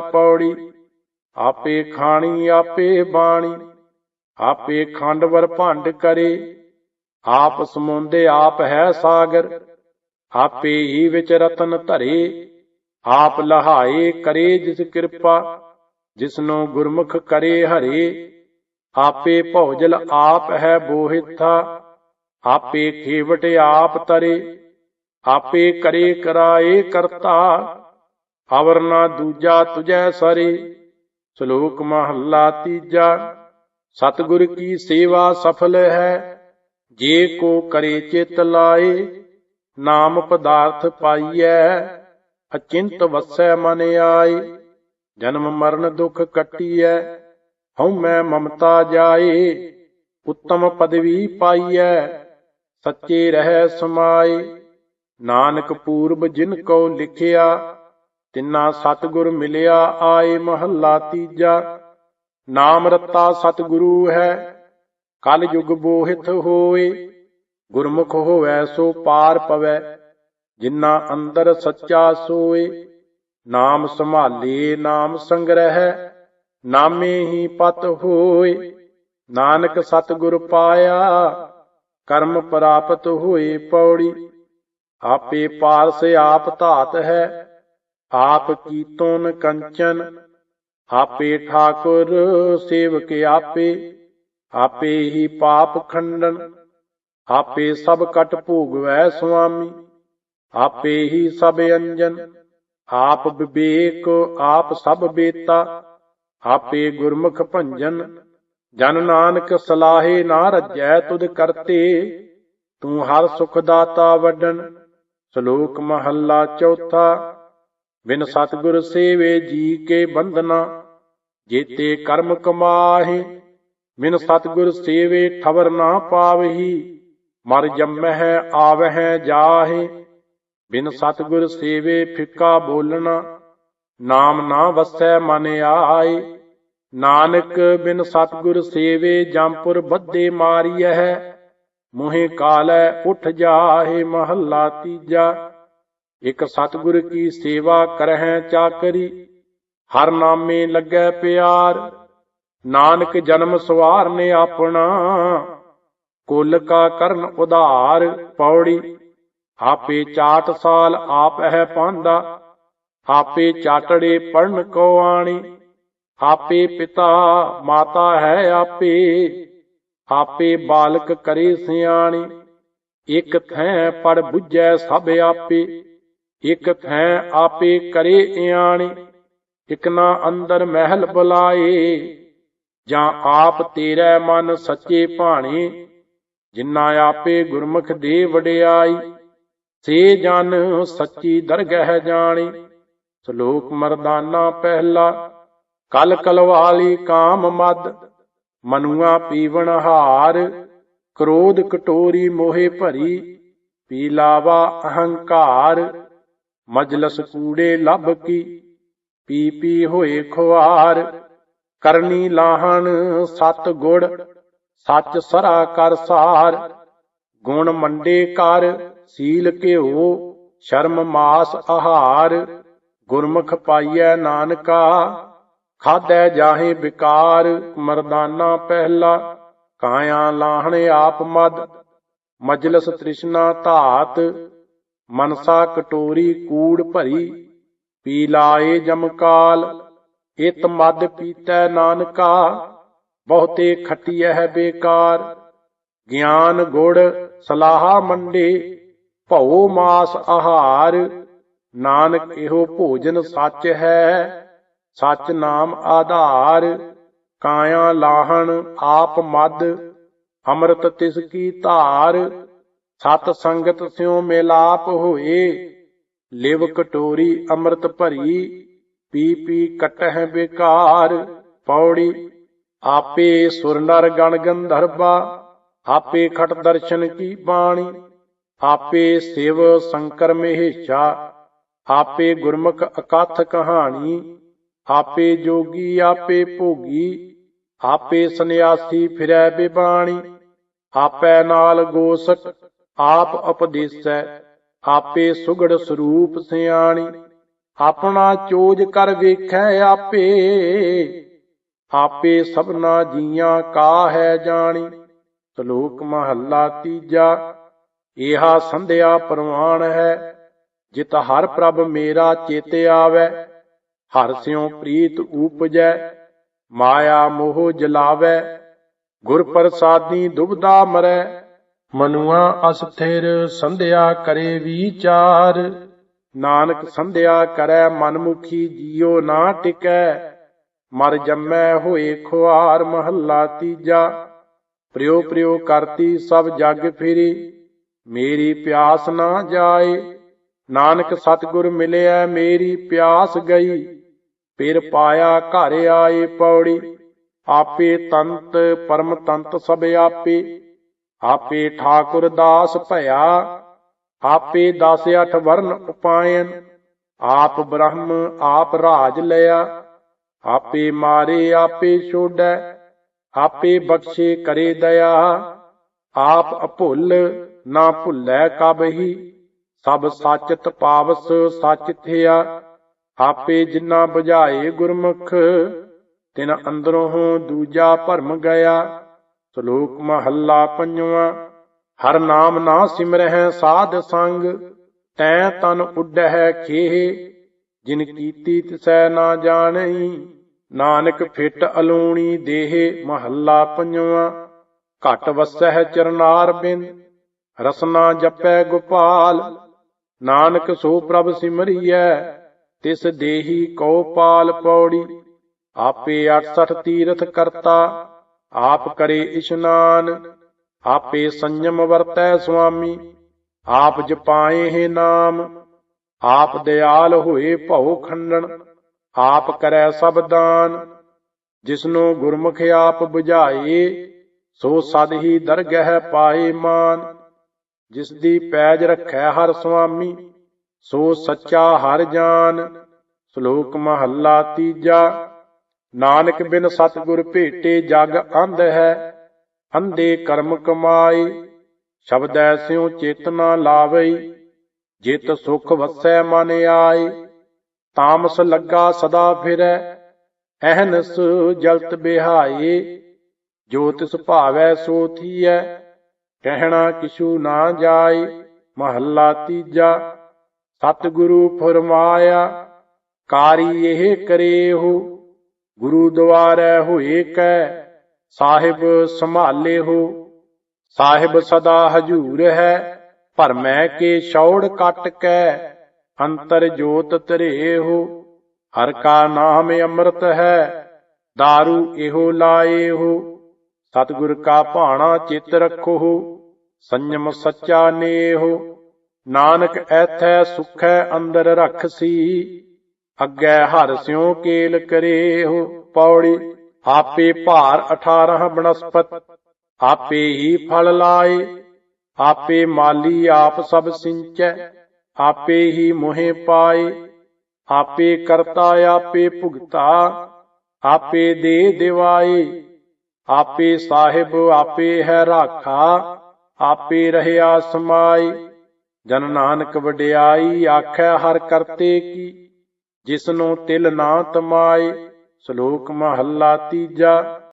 ਪਾਰ ਪੌੜੀ, ਆਪੇ ਖਾਣੀ, ਆਪੇ ਬਾਣੀ, ਆਪੇ ਖੰਡਵਰ ਭੰਡ ਕਰੇ। ਆਪ ਸਮੁੰਦੇ ਆਪ ਹੈ ਸਾਗਰ, ਆਪੇ ਹੀ ਵਿੱਚ ਰਤਨ ਧਰੇ। ਆਪ ਲਹਾਏ ਕਰੇ ਜਿਸ ਕਿਰਪਾ, ਜਿਸਨੂੰ ਗੁਰਮੁਖ ਕਰੇ ਹਰੇ। ਆਪੇ ਭੌਜਲ ਆਪ ਹੈ ਬੋਹਿਥਾ, ਆਪੇ ਖੇਵਟ ਆਪ ਤਰੇ। ਆਪੇ ਕਰੇ ਕਰਾਏ ਕਰਤਾ ਅਵਰ ਨਾ ਦੂਜਾ ਤੁਜੈ ਸਰੇ, ਸ਼ਲੋਕ ਮਹੱਲਾ ਤੀਜਾ। ਸਤਿਗੁਰ ਕੀ ਸੇਵਾ ਸਫਲ ਹੈ, ਜੇ ਕੋ ਕਰੇ ਚਿਤ ਲਾਏ, ਨਾਮ ਪਦਾਰਥ ਪਾਈਐ, ਅਚਿੰਤ ਵਸੈ ਮਨ ਆਏ। ਜਨਮ ਮਰਨ ਦੁਖ ਕੱਟੀਐ, ਹਉ ਮੈਂ ਮਮਤਾ ਜਾਏ, ਉੱਤਮ ਪਦਵੀ ਪਾਈਐ, ਸੱਚੇ ਰਹਿ ਸਮਾਏ। ਨਾਨਕ ਪੂਰਬ ਜਿਨ ਕੋ ਲਿਖਿਆ ਤਿੰਨਾ ਸਤਿਗੁਰ ਮਿਲਿਆ ਆਏ ਮਹੱਲਾ ਤੀਜਾ। ਨਾਮ ਰਤਾ ਸਤਿਗੁਰੂ ਹੈ, ਕਲ ਯੁਗ ਬੋਹਿਤ ਹੋਏ। ਗੁਰਮੁਖ ਹੋਵੇ ਸੋ ਪਾਰ ਪਵੈ, ਜਿਨ੍ਹਾਂ ਅੰਦਰ ਸੱਚਾ ਸੋਏ। ਨਾਮ ਸੰਭਾਲੇ, ਨਾਮ ਸੰਗ੍ਰਹਿ, ਨਾਮੇ ਹੀ ਪਤ ਹੋਏ। ਨਾਨਕ ਸਤਿਗੁਰ ਪਾਇਆ, ਕਰਮ ਪ੍ਰਾਪਤ ਹੋਏ ਪੌੜੀ। ਆਪੇ ਪਾਰਸ ਆਪ ਧਾਤ ਹੈ ਆਪ ਕੀਤੋਨ ਕੰਚਨ, ਆਪੇ ਠਾਕੁਰ ਸੇਵਕ ਆਪੇ ਆਪੇ ਹੀ ਪਾਪ ਖੰਡਨ, ਆਪੇ ਸਭ ਕਟ ਭੋਗਵੈ ਸੁਆਮੀ, ਆਪੇ ਹੀ ਸਭ ਅੰਜਨ, ਆਪ ਵਿਵੇਕ, ਆਪ ਸਭ ਬੇਤਾ, ਆਪੇ ਗੁਰਮੁਖ ਭੰਜਨ, ਜਨ ਨਾਨਕ ਸਲਾਹੇ ਨਾ ਰੱਜੈ ਤੁਧ ਕਰਤੇ, ਤੂੰ ਹਰ ਸੁਖ ਦਾਤਾ ਵਡਨ, ਸ਼ਲੋਕ ਮਹੱਲਾ ਚੌਥਾ ਬਿਨ ਸਤਿਗੁਰ ਸੇਵੇ ਜੀ ਕੇ ਬੰਧਨਾ, ਜੇਤੇ ਕਰਮ ਕਮਾਹੇ, ਬਿਨ ਸਤਿਗੁਰ ਸੇਵੇ ਠਵਰ ਨਾ ਪਾਵਹੀ, ਮਰ ਜੰਮਹਿ ਆਵਹਿ ਜਾਹੇ, ਬਿਨ ਸਤਿਗੁਰ ਸੇਵੇ ਫਿੱਕਾ ਬੋਲਣਾ, ਨਾਮ ਨਾ ਵਸੈ ਮਨ ਆਏ, ਨਾਨਕ ਬਿਨ ਸਤਿਗੁਰ ਸੇਵੇ ਜੰਪੁਰ ਬੱਦੇ ਮਾਰੀਐ, ਮੋਹਿ ਕਾਲੈ ਉਠ ਜਾਹੇ ਮਹੱਲਾ ਤੀਜਾ ਇਕ ਸਤਿਗੁਰ ਕੀ ਸੇਵਾ ਕਰਹਿ ਚਾਕਰੀ, ਹਰ ਨਾਮੇ ਲੱਗੈ ਪਿਆਰ। ਨਾਨਕ ਜਨਮ ਸਵਾਰ ਨੇ ਆਪਣਾ, ਕੁਲ ਕਾ ਕਰਨ ਉਧਾਰ ਪੌੜੀ। ਆਪੇ ਚਾਟ ਸਾਲ ਆਪ ਹੈ ਪਾਂਦਾ, ਆਪੇ ਚਾਟੜੇ ਪੜਨ ਕੋ ਆਣੀ। ਆਪੇ ਪਿਤਾ ਮਾਤਾ ਹੈ ਆਪੇ ਆਪੇ ਬਾਲਕ ਕਰੇ ਸਿਆਣੀ। ਇਕ ਥੈ ਪੜ ਬੁੱਝੈ ਸਭ ਆਪੇ। ਇਕ ਥੈ ਆਪੇ ਕਰੇ ਇਆਣੀ, ਇਕ ਨਾ ਅੰਦਰ ਮਹਿਲ ਬੁਲਾਏ, ਜਾਂ ਆਪ ਤੇਰੇ ਮਨ ਸੱਚੇ ਭਾਣੇ ਜਿਨ੍ਹਾਂ ਆਪੇ ਗੁਰਮੁਖ ਦੇ ਵਡਿਆਈ, ਸੇ ਜਨ ਸੱਚੀ ਦਰਗਹਿ ਜਾਣੇ। ਸ਼ਲੋਕ ਮਰਦਾਨਾ ਪਹਿਲਾ, ਕਲ ਕਲਵਾਲੀ ਕਾਮ ਮਦ, ਮਨੁਆ ਪੀਵਣ ਹਾਰ, ਕ੍ਰੋਧ ਕਟੋਰੀ ਮੋਹਿ ਭਰੀ ਪੀਲਾਵਾ ਅਹੰਕਾਰ। ਮਜਲਸ ਕੂੜੇ ਲੱਭ ਕੀ, ਪੀ ਪੀ ਹੋਏ ਖੁਆਰ, ਕਰਨੀ ਲਾਹਣ ਸਤ ਗੁੜ, ਸੱਚ ਸਰਾ ਕਰ ਸਾਰ, ਗੁਣ ਮੰਡੇ ਕਰ, ਸੀਲ ਘਿਓ, ਸ਼ਰਮ ਮਾਸ ਆਹਾਰ, ਗੁਰਮੁਖ ਪਾਈਐ ਨਾਨਕਾ ਖਾਦੈ ਜਾਹੇ ਵਿਕਾਰ ਮਰਦਾਨਾ ਪਹਿਲਾ, ਕਾਇਆ ਲਾਹਣ ਆਪ ਮਦ, ਮਜਲਸ ਤ੍ਰਿਸ਼ਨਾ ਧਾਤ ਮਨਸਾ ਕਟੋਰੀ ਕੂੜ ਭਰੀ, ਪੀ ਲਾਏ ਜਮਕਾਲ ਇਤ ਮਦ ਪੀਤੈ ਨਾਨਕਾ, ਬਹੁਤੇ ਖਟੀਐ ਹੈ ਬੇਕਾਰ। ਗਿਆਨ ਗੁੜ ਸਲਾਹਾ ਮੰਡੇ, ਭਉ ਮਾਸ ਆਹਾਰ, ਨਾਨਕ ਇਹੋ ਭੋਜਨ ਸੱਚ ਹੈ, ਸੱਚ ਨਾਮ ਆਧਾਰ। ਕਾਇਆ ਲਾਹਣ ਆਪ ਮਦ, ਅੰਮ੍ਰਿਤ ਤਿਸ ਕੀ ਧਾਰ। ਸਤ ਸੰਗਤ ਸਿਉ ਮੇਲਾਪ ਹੋਏ, ਲਿਵ ਕਟੋਰੀ ਅੰਮ੍ਰਿਤ ਭਰੀ, ਪੀ ਪੀ ਕਟਹਿ ਬੇਕਾਰ, ਪੌੜੀ, ਆਪੇ ਸੁਰ ਨਰ ਗਣ ਗੰਧਰਵਾ ਆਪੇ ਖਟ ਦਰਸ਼ਨ ਕੀ ਬਾਣੀ, ਆਪੇ ਸਿਵ ਸ਼ੰਕਰ ਮਹੇਸ਼ਾ, ਆਪੇ ਗੁਰਮੁਖ ਅਕਥ ਕਹਾਣੀ, ਆਪੇ ਜੋਗੀ ਆਪੇ ਭੋਗੀ, ਆਪੇ ਸੰਿਆਸੀ ਫਿਰੈ ਬਿਬਾਣੀ, ਆਪੇ ਨਾਲ ਗੋਸਕ ਆਪ ਉਪਦੇਸੈ, ਆਪੇ ਸੁਗੜ ਸਰੂਪ ਸਿਆਣੀ। ਆਪਣਾ ਚੋਜ ਕਰ ਵੇਖੈ ਆਪੇ ਆਪੇ ਸਭਨਾ ਜੀਆਂ ਕਾ ਹੈ ਜਾਣੀ। ਸ਼ਲੋਕ ਮਹੱਲਾ ਤੀਜਾ ਇਹਾ ਸੰਧਿਆ ਪ੍ਰਮਾਣ ਹੈ, ਜਿਤ ਹਰ ਪ੍ਰਭ ਮੇਰਾ ਚੇਤੇ ਆਵੈ। ਹਰ ਸਿਉ ਪ੍ਰੀਤ ਉਪਜੈ ਮਾਇਆ ਮੋਹ ਜਲਾਵੈ। ਗੁਰ ਪ੍ਰਸਾਦੀ ਦੁਬਦਾ ਮਰੈ ਮਨੁਆ ਅਸਥਿਰ ਸੰਧਿਆ ਕਰੇ ਵਿਚਾਰ। ਨਾਨਕ ਸੰਧਿਆ ਕਰੈ ਮਨਮੁਖੀ ਜੀਉ ਨਾ ਟਿਕੈ। ਮਰ ਜੰਮੈ ਹੋਏ ਖੁਆਰ ਮਹੱਲਾ ਤੀਜਾ। ਪ੍ਰਿਉ ਪ੍ਰਿਉ ਕਰਤੀ ਸਭ ਜਗ ਫਿਰੀ। ਮੇਰੀ ਪਿਆਸ ਨਾ ਜਾਏ। ਨਾਨਕ ਸਤਿਗੁਰ ਮਿਲਿਆ ਮੇਰੀ ਪਿਆਸ ਗਈ। ਫਿਰ ਪਾਇਆ ਘਰ ਆਏ ਪੌੜੀ। ਆਪੇ ਤੰਤ ਪਰਮ ਤੰਤ ਸਭ ਆਪੇ। ਆਪੇ ਠਾਕੁਰ ਦਾਸ ਭਇਆ, ਆਪੇ ਦਸ ਅਠ ਵਰਨ ਉਪਾਇਨ, ਆਪ ਬ੍ਰਹਮ, ਆਪ ਰਾਜ ਲਿਆ, ਆਪੇ ਮਾਰੇ, ਆਪੇ ਛੋੜੈ, ਆਪੇ ਬਖਸ਼ੇ ਕਰੇ ਦਇਆ, ਆਪ ਅਭੁੱਲ ਨਾ ਭੁੱਲੈ ਕਬਹੀ ਸਭ ਸਚਤ ਪਾਵਸ ਸਚ ਥਿਆ, ਆਪੇ ਜਿਨ੍ਹਾਂ 부ਝਾਏ ਗੁਰਮੁਖ, ਤਿਨ ਅੰਦਰੋਂ ਦੂਜਾ ਭਰਮ ਗਿਆ ਸ਼ਲੋਕ ਮਹੱਲਾ ਪੰਜਵਾਂ, ਹਰ ਨਾਮ ਨਾ ਸਿਮਰਹਿ ਸਾਧ ਸੰਗ, ਤੈ ਤਨ ਉੱਡਹਿ ਖੇਹ, ਜਿਨ ਕੀਤੀ ਤਿਸੈ ਨਾ ਜਾਣਈ, ਨਾਨਕ ਫਿਟ ਅਲੂਣੀ ਦੇਹ, ਮਹੱਲਾ ਪੰਜਵਾਂ, ਘਟ ਵਸਹਿ ਚਰਨਾਰ ਬਿੰਦ, ਰਸਨਾ ਜਪੈ ਗੋਪਾਲ, ਨਾਨਕ ਸੋ ਪ੍ਰਭ ਸਿਮਰਿਐ, ਤਿਸ ਦੇਹੀ ਕੋ ਪਾਲ ਪੌੜੀ, ਆਪੇ 68 ਤੀਰਥ ਕਰਤਾ ਆਪ ਕਰੇ ਇਸ਼ਨਾਨ, ਆਪੇ ਸੰਜਮ ਵਰਤੈ ਸੁਆਮੀ, ਆਪ ਜਪਾਏ ਹੈ ਨਾਮ, ਆਪ ਦਿਆਲ ਹੋਏ ਭਉ ਖੰਡਨ, ਆਪ ਕਰੈ ਸਭ ਦਾਨ। ਜਿਸਨੂੰ ਗੁਰਮੁਖ ਆਪ 부ਝਾਏ ਸੋ ਸਦ ਹੀ ਦਰਗਹਿ ਪਾਏ ਮਾਨ। ਜਿਸ ਦੀ ਪੈਜ ਰੱਖੈ ਹਰ ਸੁਆਮੀ, ਸੋ ਸੱਚਾ ਹਰ ਜਾਨ। ਸ਼ਲੋਕ ਮਹੱਲਾ ਤੀਜਾ। ਨਾਨਕ ਬਿਨ ਸਤਿਗੁਰ ਭੇਟੇ ਜਗ ਅੰਧ ਹੈ, ਅੰਧੇ ਕਰਮ ਕਮਾਈ ਸ਼ਬਦ ਐਸਿਉ ਚੇਤਨਾ ਲਾਵਈ, ਜਿਤ ਸੁਖ ਵਸੈ ਮਨ ਆਈ ਤਾਮਸ ਲੱਗਾ ਸਦਾ ਫਿਰੈ, ਅਹਨਸ ਜਲਤ ਬਿਹਾਈ ਜੋ ਤਿਸ ਭਾਵੈ ਸੋ ਥੀਐ, ਕਹਿਣਾ ਕਿਛੂ ਨਾ ਜਾਈ ਮਹੱਲਾ ਤੀਜਾ, ਸਤਿਗੁਰੂ ਫਰਮਾਇਆ, ਕਾਰੀ ਇਹ ਕਰੇਹੋ। ਗੁਰੂ ਦੁਆਰੈ ਹੋਏ ਕੈ ਸਾਹਿਬ ਸੰਭਾਲੇ ਹੋ। ਸਾਹਿਬ ਸਦਾ ਹਜੂਰ ਹੈ ਭਰਮੈ ਕੇ ਛੌੜ ਕੱਟ ਕੈ, ਅੰਤਰ ਜੋਤ ਧਰੇ ਹੋ। ਹਰ ਕਾ ਨਾਮ ਅੰਮ੍ਰਿਤ ਹੈ दारू ਇਹੋ ਲਾਏ ਹੋ। ਸਤਿਗੁਰ ਕਾ ਭਾਣਾ ਚਿਤ ਰੱਖੋ ਸੰਜਮ ਸੱਚਾ ਨੇਹੋ ਨਾਨਕ ਐਥੈ ਸੁਖੈ ਅੰਦਰ ਰਖਸੀ ਅੱਗੇ ਹਰ ਸਿਉ ਕੇਲ ਕਰੇਹੋ, ਪੌੜੀ ਆਪੇ ਭਾਰ 18 ਬਨਸਪਤ, ਆਪੇ ਹੀ ਫਲ ਲਾਏ, ਆਪੇ ਮਾਲੀ ਆਪ ਸਭ ਸਿੰਚੈ, ਆਪੇ ਹੀ ਮੋਹਿ ਪਾਏ, ਆਪੇ ਕਰਤਾ ਆਪੇ ਭੁਗਤਾ, ਆਪੇ ਦੇ ਦਿਵਾਏ, ਆਪੇ ਸਾਹਿਬ ਆਪੇ ਹੈ ਰਾਖਾ, ਆਪੇ ਰਹਿਆ ਸਮਾਈ ਜਨ ਨਾਨਕ ਵਡਿਆਈ ਆਖੈ ਹਰ ਕਰਤੇ ਕੀ। ਜਿਸਨੂੰ ਤਿਲ ਨਾ ਤਮਾਏ ਸ਼ਲੋਕ ਮਹੱਲਾ ਤੀਜਾ।